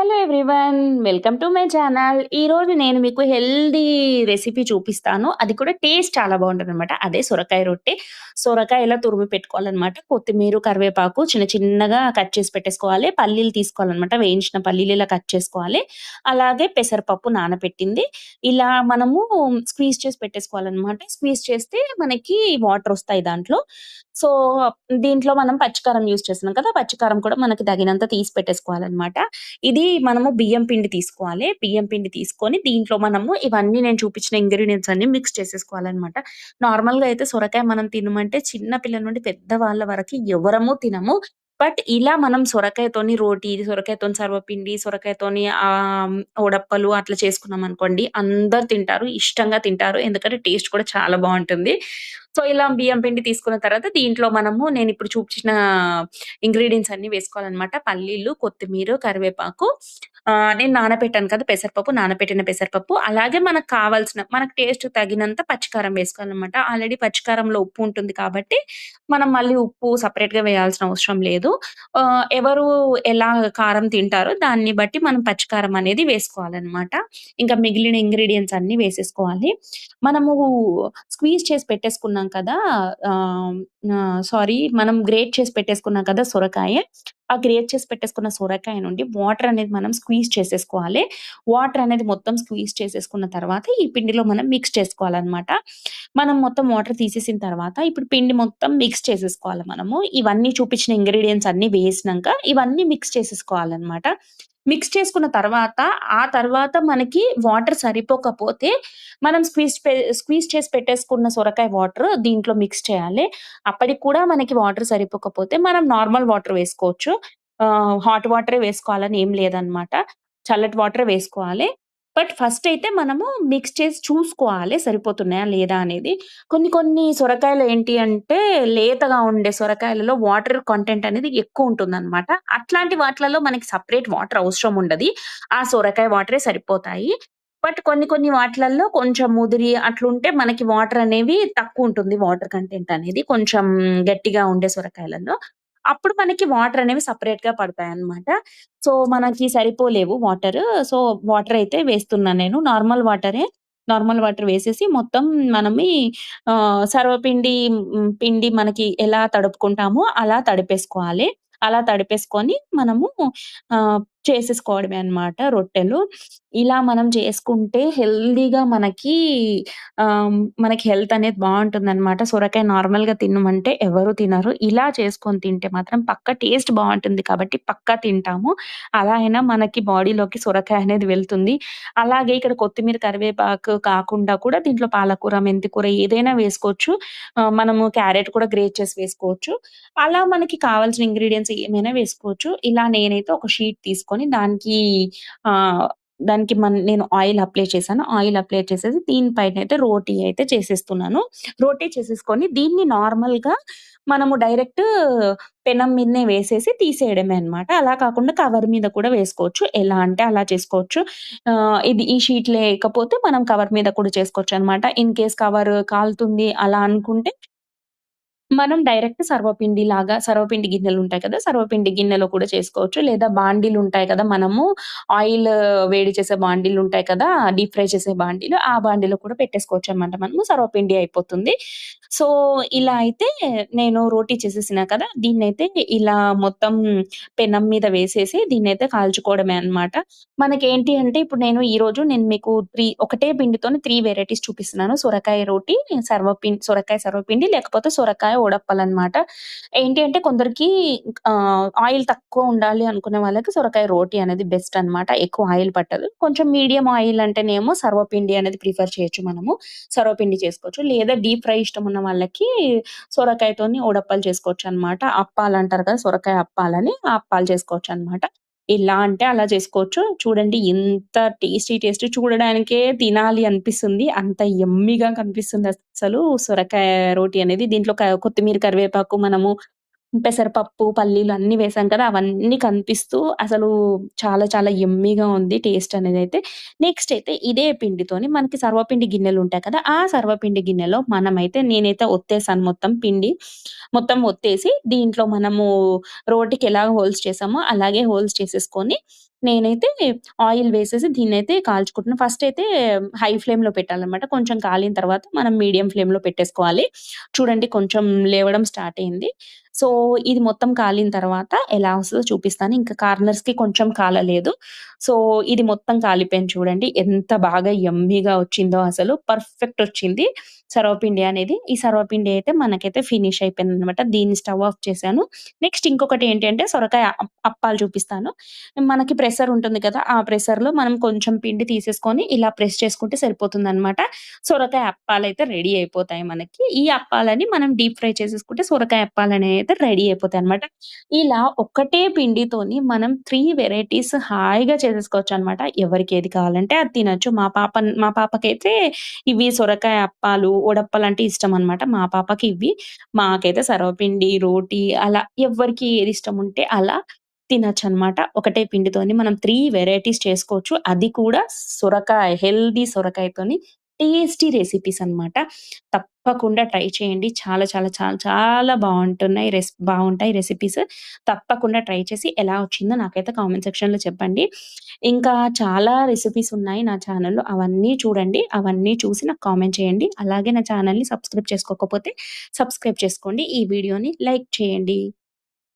Hello everyone. Welcome to my channel. ఈరోజు నేను మీకు హెల్దీ రెసిపీ చూపిస్తాను. అది కూడా టేస్ట్ చాలా బావుంటదనమాట. అదే సొరకాయ రొట్టె. సొరకాయ ఇలా తురిమి పెట్టుకోవాలన్నమాట కొత్తిమీర, కరివేపాకు చిన్న చిన్నగా కట్ చేసి పెట్టేసుకోవాలి. పల్లీలు తీసుకోవాలన్నమాట వేయించిన పల్లీలు ఇలా కట్ చేసుకోవాలి. అలాగే పెసరపప్పు నానబెట్టింది. ఇలా మనము స్క్వీజ్ చేసి పెట్టేసుకోవాలనమాట. స్క్వీజ్ చేస్తే మనకి వాటర్ వస్తాయి దాంట్లో. సో, దీంట్లో మనం పచ్చికారం యూజ్ చేస్తున్నాం కదా! పచ్చికారం కూడా మనకి తగినంత తీసి పెట్టేసుకోవాలన్నమాట ఇది మనము బియ్యం పిండి తీసుకోవాలి. బియ్యం పిండి తీసుకొని దీంట్లో మనము ఇవన్నీ నేను చూపించిన ఇంగ్రీడియంట్స్ అన్ని మిక్స్ చేసేసుకోవాలన్నమాట నార్మల్‌గా అయితే సొరకాయ మనం తినమంటే చిన్న పిల్లల నుండి పెద్దవాళ్ళ వరకు ఎవరము తినము. బట్ ఇలా మనం సొరకాయతోని రోటీ, సొరకాయతోని సర్వపిండి, సొరకాయతోని ఓడప్పలు అట్లా అట్లా చేసుకున్నామనుకోండి అందరు తింటారు. ఇష్టంగా తింటారు. ఎందుకంటే టేస్ట్ కూడా చాలా బాగుంటుంది సో, ఇలా బియ్యం పిండి తీసుకున్న తర్వాత దీంట్లో మనము నేను ఇప్పుడు చూపించిన ఇంగ్రీడియంట్స్ అన్ని వేసుకోవాలనమాట. పల్లీలు, కొత్తిమీర, కరివేపాకు నేను నానబెట్టాను కదా! పెసరపప్పు, నానబెట్టిన పెసరపప్పు. అలాగే మనకు కావాల్సిన మనకు టేస్ట్ తగినంత పచ్చికారం వేసుకోవాలన్నమాట ఆల్రెడీ పచ్చికారంలో ఉప్పు ఉంటుంది కాబట్టి మనం మళ్ళీ ఉప్పు సపరేట్గా వేయాల్సిన అవసరం లేదు. ఎవరు ఎలా కారం తింటారో దాన్ని బట్టి మనం పచ్చికారం అనేది వేసుకోవాలనమాట. ఇంకా మిగిలిన ఇంగ్రీడియంట్స్ అన్ని వేసేసుకోవాలి. మనము స్క్వీజ్ చేసి పెట్టేసుకున్నాం కదా! సారీ మనం గ్రేట్ చేసి పెట్టేసుకున్నాం కదా! సొరకాయ. ఆ గ్రేట్ చేసి పెట్టేసుకున్న సొరకాయ నుండి వాటర్ అనేది మనం స్క్వీజ్ చేసేసుకోవాలి. వాటర్ అనేది మొత్తం స్క్వీజ్ చేసేసుకున్న తర్వాత ఈ పిండిలో మనం మిక్స్ చేసుకోవాలన్నమాట మనం మొత్తం వాటర్ తీసేసిన తర్వాత ఇప్పుడు పిండి మొత్తం మిక్స్ చేసేసుకోవాలి మనము. ఇవన్నీ చూపించిన ఇంగ్రీడియంట్స్ అన్ని వేసినాక ఇవన్నీ మిక్స్ చేసేసుకోవాలన్నమాట మిక్స్ చేసుకున్న తర్వాత, ఆ తర్వాత మనకి వాటర్ సరిపోకపోతే మనం స్క్వీజ్ స్క్వీజ్ చేసి పెట్టేసుకున్న సొరకాయ వాటర్ దీంట్లో మిక్స్ చేయాలి. అప్పటికి కూడా మనకి వాటర్ సరిపోకపోతే మనం నార్మల్ వాటర్ వేసుకోవచ్చు. హాట్ వాటరే వేసుకోవాలని ఏం లేదనమాట. చల్లటి వాటర్ వేసుకోవాలి. బట్ ఫస్ట్ అయితే మనము మిక్స్ చేసి చూసుకోవాలి సరిపోతున్నాయా లేదా అనేది. కొన్ని కొన్ని సొరకాయలు ఏంటి అంటే లేతగా ఉండే సొరకాయలలో వాటర్ కంటెంట్ అనేది ఎక్కువ ఉంటుందన్నమాట అట్లాంటి వాటిలలో మనకి సెపరేట్ వాటర్ అవసరం ఉండదు ఆ సొరకాయ వాటరే సరిపోతాయి. బట్ కొన్ని కొన్ని వాటిలల్లో కొంచెం ముదిరి అట్లుంటే మనకి వాటర్ అనేవి తక్కువుంటుంది. వాటర్ కంటెంట్ అనేది కొంచెం గట్టిగా ఉండే సొరకాయలలో. అప్పుడు మనకి వాటర్ అనేవి సెపరేట్గా పడతాయి అన్నమాట సో, మనకి సరిపోలేవు వాటర్ సో, వాటర్ అయితే వేస్తున్నా నేను. నార్మల్ వాటరే. నార్మల్ వాటర్ వేసేసి మొత్తం మనమి సర్వపిండి పిండి మనకి ఎలా తడుపుకుంటామో అలా తడిపేసుకోవాలి. అలా తడిపేసుకొని మనము చేసేసుకోవడమే అన్నమాట రొట్టెలు. ఇలా మనం చేసుకుంటే హెల్దీగా మనకి మనకి హెల్త్ అనేది బాగుంటుంది అనమాట సొరకాయ నార్మల్‌గా తినమంటే ఎవరు తినరు. ఇలా చేసుకొని తింటే మాత్రం పక్క టేస్ట్ బాగుంటుంది కాబట్టి పక్కా తింటాము. అలా అయినా మనకి బాడీలోకి సొరకాయ అనేది వెళ్తుంది. అలాగే ఇక్కడ కొత్తిమీర, కరివేపాకు కాకుండా కూడా దీంట్లో పాలకూర, మెంతికూర ఏదైనా వేసుకోవచ్చు. మనము క్యారెట్ కూడా గ్రేట్ చేసి వేసుకోవచ్చు. అలా మనకి కావాల్సిన ఇంగ్రీడియంట్స్ ఏమైనా వేసుకోవచ్చు. ఇలా నేనైతే ఒక షీట్ తీసుకొని దానికి దానికి మన నేను ఆయిల్ అప్లై చేశాను. ఆయిల్ అప్లై చేసేసి దీని అయితే రోటీ అయితే చేసేస్తున్నాను. రోటీ చేసేసుకొని దీన్ని నార్మల్‌గా మనము డైరెక్ట్ పెనం మీదనే వేసేసి తీసేయడమే అన్నమాట. అలా కాకుండా కవర్ మీద కూడా వేసుకోవచ్చు. ఎలా అంటే అలా చేసుకోవచ్చు. ఇది ఈ షీట్ లేకపోతే మనం కవర్ మీద కూడా చేసుకోవచ్చు అనమాట ఇన్ కేస్ కవర్ కాలుతుంది అలా అనుకుంటే మనం డైరెక్ట్ సర్వపిండి లాగా సర్వపిండి గిన్నెలు ఉంటాయి కదా! సర్వపిండి గిన్నెలో కూడా చేసుకోవచ్చు. లేదా బాండీలుంటాయి కదా! మనము ఆయిల్ వేడి చేసే బాండీలుంటాయి కదా! డీప్ ఫ్రై చేసే బాండీలు. ఆ బాండీలో కూడా పెట్టేసుకోవచ్చు అనమాట మనము. సర్వపిండి అయిపోతుంది. సో, ఇలా అయితే నేను రోటీ చేసేసిన కదా! దీన్నైతే ఇలా మొత్తం పెనం మీద వేసేసి దీన్నైతే కాల్చుకోవడమే అన్నమాట. మనకేంటి అంటే ఇప్పుడు నేను ఈ రోజు నేను మీకు త్రీ ఒకటే పిండితో త్రీ వెరైటీస్ చూపిస్తున్నాను. సొరకాయ రోటీ, సర్వపిండి సొరకాయ సర్వపిండి లేకపోతే సొరకాయ వడప్పలనమాట. ఏంటి అంటే కొందరికి ఆయిల్ తక్కువ ఉండాలి అనుకునే వాళ్ళకి సొరకాయ రోటీ అనేది బెస్ట్ అన్నమాట. ఎక్కువ ఆయిల్ పట్టదు. కొంచెం మీడియం ఆయిల్ అంటేనేమో సర్వపిండి అనేది ప్రిఫర్ చేయొచ్చు మనము. సర్వపిండి చేసుకోవచ్చు. లేదా డీప్ ఫ్రై ఇష్టం ఉన్న వాళ్ళకి సొరకాయతోని ఉడప్పాలు చేసుకోవచ్చు అనమాట అప్పాలు అంటారు కదా! సొరకాయ అప్పాలని ఆ అప్పాలు చేసుకోవచ్చనమాట. ఎలా అంటే అలా చేసుకోవచ్చు. చూడండి ఎంత టేస్టీ టేస్టీ చూడడానికే తినాలి అనిపిస్తుంది. అంత ఎమ్మిగా కనిపిస్తుంది అసలు సొరకాయ రోటీ అనేది. దీంట్లో కొత్తిమీర, కరివేపాకు మనము పెసరపప్పు, పల్లీలు అన్నీ వేసాం కదా! అవన్నీ కనిపిస్తూ అసలు చాలా చాలా ఎమ్మీగా ఉంది టేస్ట్ అనేది అయితే నెక్స్ట్ అయితే ఇదే పిండితోని మనకి సర్వపిండి గిన్నెలు ఉంటాయి కదా! ఆ సర్వపిండి గిన్నెలో మనమైతే నేనైతే ఒత్తేసాను మొత్తం పిండి. మొత్తం ఒత్తేసి దీంట్లో మనము రోటికి ఎలా హోల్స్ చేసామో అలాగే హోల్స్ చేసేసుకొని నేనైతే ఆయిల్ వేసేసి దీన్నైతే కాల్చుకుంటున్నా. ఫస్ట్ అయితే హై ఫ్లేమ్‌లో పెట్టాలన్నమాట కొంచెం కాలిన తర్వాత మనం మీడియం ఫ్లేమ్‌లో పెట్టేసుకోవాలి. చూడండి కొంచెం లేవడం స్టార్ట్ అయింది. సో, ఇది మొత్తం కాలిన తర్వాత ఎలా వస్తుందో చూపిస్తాను. ఇంకా కార్నర్స్‌కి కొంచెం కాలలేదు. సో, ఇది మొత్తం కాలిపోయింది చూడండి. ఎంత బాగా యమ్మీగా వచ్చిందో అసలు. పర్ఫెక్ట్ వచ్చింది సర్వపిండి అనేది. ఈ సర్వపిండి అయితే మనకైతే ఫినిష్ అయిపోయింది అనమాట దీన్ని స్టవ్ ఆఫ్ చేశాను. నెక్స్ట్ ఇంకొకటి ఏంటి అంటే సొరకాయ అప్పాలు చూపిస్తాను. మనకి ప్రెషర్ ఉంటుంది కదా! ఆ ప్రెషర్‌లో మనం కొంచెం పిండి తీసేసుకొని ఇలా ప్రెస్ చేసుకుంటే సరిపోతుందనమాట. సొరకాయ అప్పాలు అయితే రెడీ అయిపోతాయి మనకి. ఈ అప్పాలని మనం డీప్ ఫ్రై చేసేసుకుంటే సొరకాయ అప్పాలని అయితే రెడీ అయిపోతాయి అనమాట ఇలా ఒక్కటే పిండితోని మనం త్రీ వెరైటీస్ హాయిగా చేసేసుకోవచ్చనమాట. ఎవరికి ఏది కావాలంటే అది తినొచ్చు. మా పాప మా పాపకైతే ఇవి సొరకాయ అప్పాలు, ఒడప్పాలు అంటే ఇష్టం అనమాట మా పాపకి ఇవి. మాకైతే సర్వపిండి, రోటీ అలా ఎవ్వరికి ఏది ఇష్టం ఉంటే అలా తినొచ్చనమాట. ఒకటే పిండితోని మనం త్రీ వెరైటీస్ చేసుకోవచ్చు. అది కూడా సొరకాయ హెల్దీ సొరకాయతోని టేస్టీ రెసిపీస్ అనమాట. తప్పకుండా ట్రై చేయండి. చాలా చాలా చాలా చాలా బాగుంటున్నాయి రెస్ బాగుంటాయి రెసిపీస్. తప్పకుండా ట్రై చేసి ఎలా వచ్చిందో నాకైతే కామెంట్ సెక్షన్‌లో చెప్పండి. ఇంకా చాలా రెసిపీస్ ఉన్నాయి నా ఛానల్లో అవన్నీ చూడండి. అవన్నీ చూసి నాకు కామెంట్ చేయండి. అలాగే నా ఛానల్ని సబ్స్క్రైబ్ చేసుకోకపోతే సబ్స్క్రైబ్ చేసుకోండి. ఈ వీడియోని లైక్ చేయండి.